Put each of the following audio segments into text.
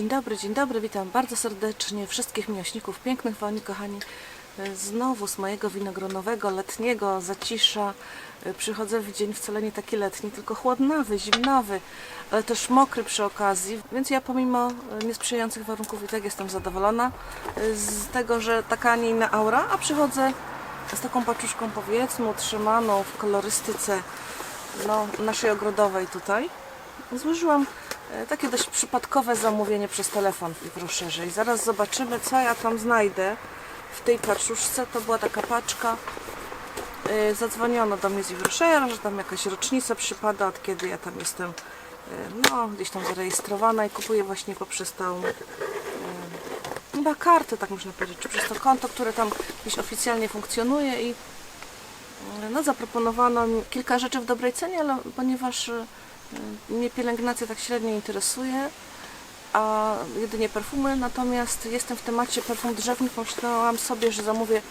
Dzień dobry, dzień dobry, witam bardzo serdecznie wszystkich miłośników pięknych woni, kochani. E, Znowu z mojego winogronowego, letniego zacisza e, przychodzę w dzień wcale nie taki letni, tylko chłodnawy, zimnawy, ale też mokry przy okazji, więc ja pomimo e, niesprzyjających warunków i tak jestem zadowolona z tego, że taka, a nie inna aura, a przychodzę z taką paczuszką powiedzmy utrzymaną w kolorystyce no, naszej ogrodowej tutaj. Złożyłam takie dość przypadkowe zamówienie przez telefon w broszerze i zaraz zobaczymy, co ja tam znajdę w tej paczuszce. To była taka paczka. E, Zadzwoniono do mnie z broszera, że tam jakaś rocznica przypada, od kiedy ja tam jestem e, no, gdzieś tam zarejestrowana i kupuję właśnie poprzez tą e, chyba kartę, tak można powiedzieć, czy przez to konto, które tam gdzieś oficjalnie funkcjonuje i no, zaproponowano mi kilka rzeczy w dobrej cenie, ale ponieważ e, mnie pielęgnacja tak średnio interesuje, a jedynie perfumy, natomiast jestem w temacie perfum drzewnych, pomyślałam sobie, że zamówię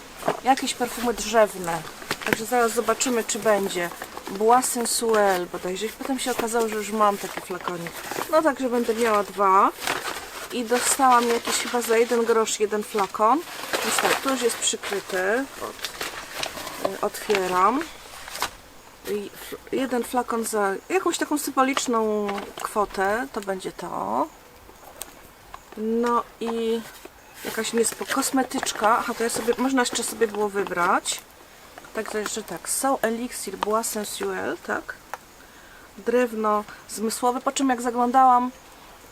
jakieś perfumy drzewne. Także zaraz zobaczymy, czy będzie. Bois Sensuel bodajże. Potem się okazało, że już mam taki flakonik. No także będę miała dwa. I dostałam jakieś chyba za jeden grosz jeden flakon. Więc tak, tu już jest przykryty. Otwieram. Jeden flakon za jakąś taką symboliczną kwotę, to będzie to. No i jakaś niespo... kosmetyczka. Aha, to ja sobie, można jeszcze sobie było wybrać. Także jeszcze tak, są eliksir Bois Sensuel, tak? Drewno zmysłowe, po czym jak zaglądałam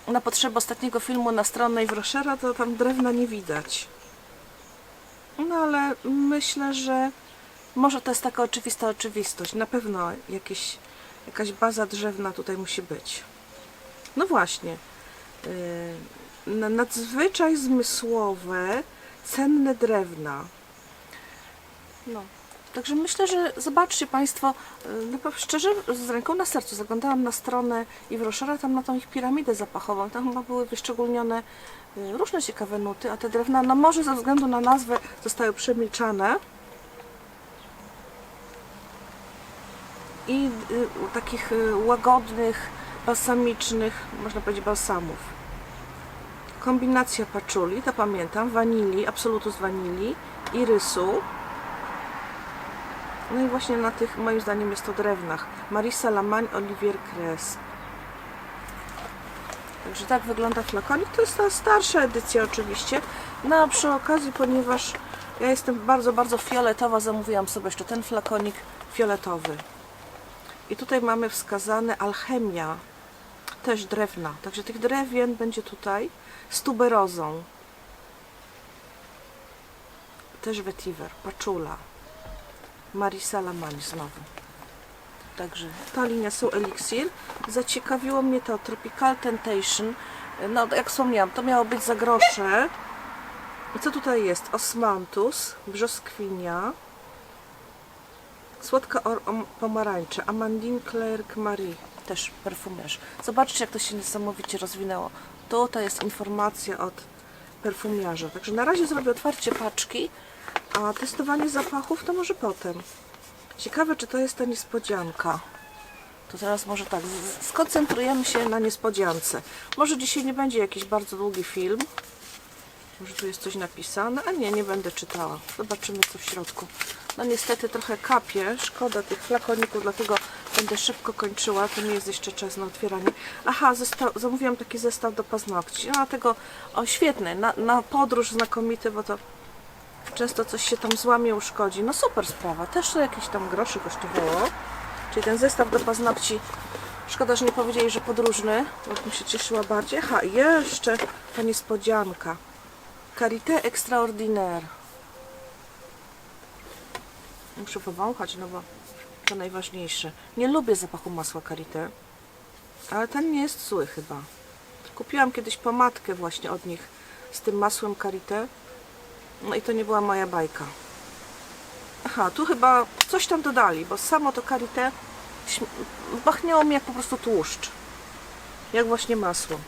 na potrzeby ostatniego filmu na stronę Ivrochera, to tam drewna nie widać. No ale myślę, że może to jest taka oczywista oczywistość. Na pewno jakieś, jakaś baza drzewna tutaj musi być. No właśnie. Yy, na- nadzwyczaj zmysłowe, cenne drewna. No. Także myślę, że zobaczcie Państwo, yy, no szczerze, z ręką na sercu zaglądałam na stronę Ivrochera, tam na tą ich piramidę zapachową. Tam chyba były wyszczególnione yy, różne ciekawe nuty, a te drewna, no może ze względu na nazwę zostały przemilczane. I y, takich y, łagodnych, balsamicznych, można powiedzieć balsamów. Kombinacja paczuli, to pamiętam, wanilii, absolutus wanilii, irysu. No i właśnie na tych, moim zdaniem, jest to drewnach. Marisa Lamagne, Olivier Cres. Także tak wygląda flakonik. To jest ta starsza edycja oczywiście. No a przy okazji, ponieważ ja jestem bardzo, bardzo fioletowa, zamówiłam sobie jeszcze ten flakonik fioletowy. I tutaj mamy wskazane alchemia, też drewna. Także tych drewien będzie tutaj z tuberozą. Też vetiver, paczula, Marisa Lamagne znowu. Także ta linia są eliksir. Zaciekawiło mnie to Tropical Temptation. No, jak wspomniałam, to miało być za grosze. I co tutaj jest? Osmanthus, brzoskwinia, Słodka pomarańcza, Amandine Clerc Marie, też perfumiarz. Zobaczcie, jak to się niesamowicie rozwinęło. Tutaj jest informacja od perfumiarza. Także na razie zrobię otwarcie paczki, a testowanie zapachów to może potem. Ciekawe, czy to jest ta niespodzianka. To teraz może tak, skoncentrujemy się na niespodziance. Może dzisiaj nie będzie jakiś bardzo długi film. Może tu jest coś napisane? A nie, nie będę czytała. Zobaczymy, co w środku. No niestety trochę kapie. Szkoda tych flakoników, dlatego będę szybko kończyła. To nie jest jeszcze czas na otwieranie. Aha, zamówiłam taki zestaw do paznokci. No tego, o świetny, na, na podróż znakomity, bo to często coś się tam złamie, uszkodzi. No super sprawa. Też to jakieś tam groszy kosztowało. Czyli ten zestaw do paznokci. Szkoda, że nie powiedzieli, że podróżny, bo bym się cieszyła bardziej. Aha, jeszcze ta niespodzianka. Karité extraordinaire. Muszę powąchać, no bo to najważniejsze. Nie lubię zapachu masła karité, ale ten nie jest zły chyba. Kupiłam kiedyś pomadkę właśnie od nich z tym masłem karité. No i to nie była moja bajka. Aha, tu chyba coś tam dodali, bo samo to karité pachniało mi jak po prostu tłuszcz. Jak właśnie masło.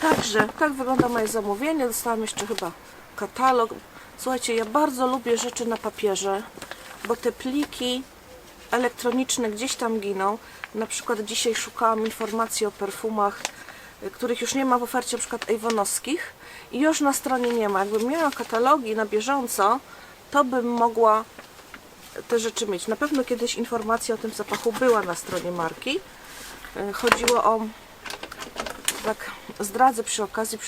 Także tak wygląda moje zamówienie. Dostałam jeszcze chyba katalog. Słuchajcie, ja bardzo lubię rzeczy na papierze, bo te pliki elektroniczne gdzieś tam giną. Na przykład dzisiaj szukałam informacji o perfumach y, których już nie ma w ofercie, przykład Avonowskich i już na stronie nie ma. Jakbym miała katalogi na bieżąco, to bym mogła te rzeczy mieć. Na pewno kiedyś informacja o tym zapachu była na stronie marki. Y, Chodziło o tak zdradzę przy okazji,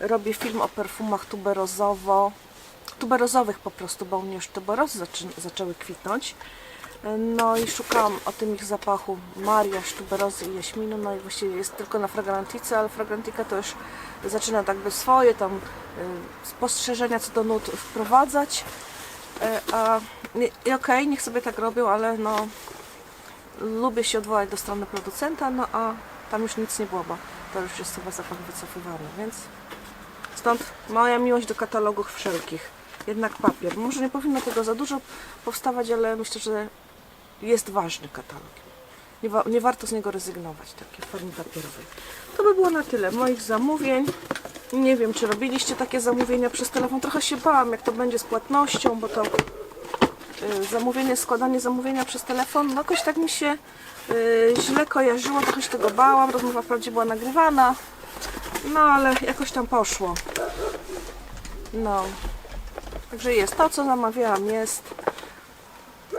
robię film o perfumach tuberozowo, tuberozowych po prostu, bo u mnie już tuberozy zaczę, zaczęły kwitnąć. No i szukałam o tym ich zapachu mariaż, tuberozy i jaśminu, no i właściwie jest tylko na fragrantice, ale fragrantika to już zaczyna tak by swoje tam y, spostrzeżenia co do nut wprowadzać. Y, A i okej, niech sobie tak robią, ale no lubię się odwołać do strony producenta, no a tam już nic nie było, bo to już jest chyba zapach wycofywany, więc stąd moja miłość do katalogów wszelkich. Jednak papier. Może nie powinno tego za dużo powstawać, ale myślę, że jest ważny katalog. Nie, wa- nie warto z niego rezygnować, takie w formie papierowej. To by było na tyle moich zamówień. Nie wiem, czy robiliście takie zamówienia przez telefon. Trochę się bałam, jak to będzie z płatnością, bo to y, zamówienie, składanie zamówienia przez telefon, no jakoś tak mi się y, źle kojarzyło, trochę się tego bałam, rozmowa wprawdzie była nagrywana, no ale jakoś tam poszło. No, także jest, to co zamawiałam jest,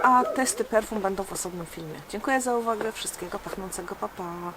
a testy perfum będą w osobnym filmie. Dziękuję za uwagę, wszystkiego pachnącego, papa. Pa.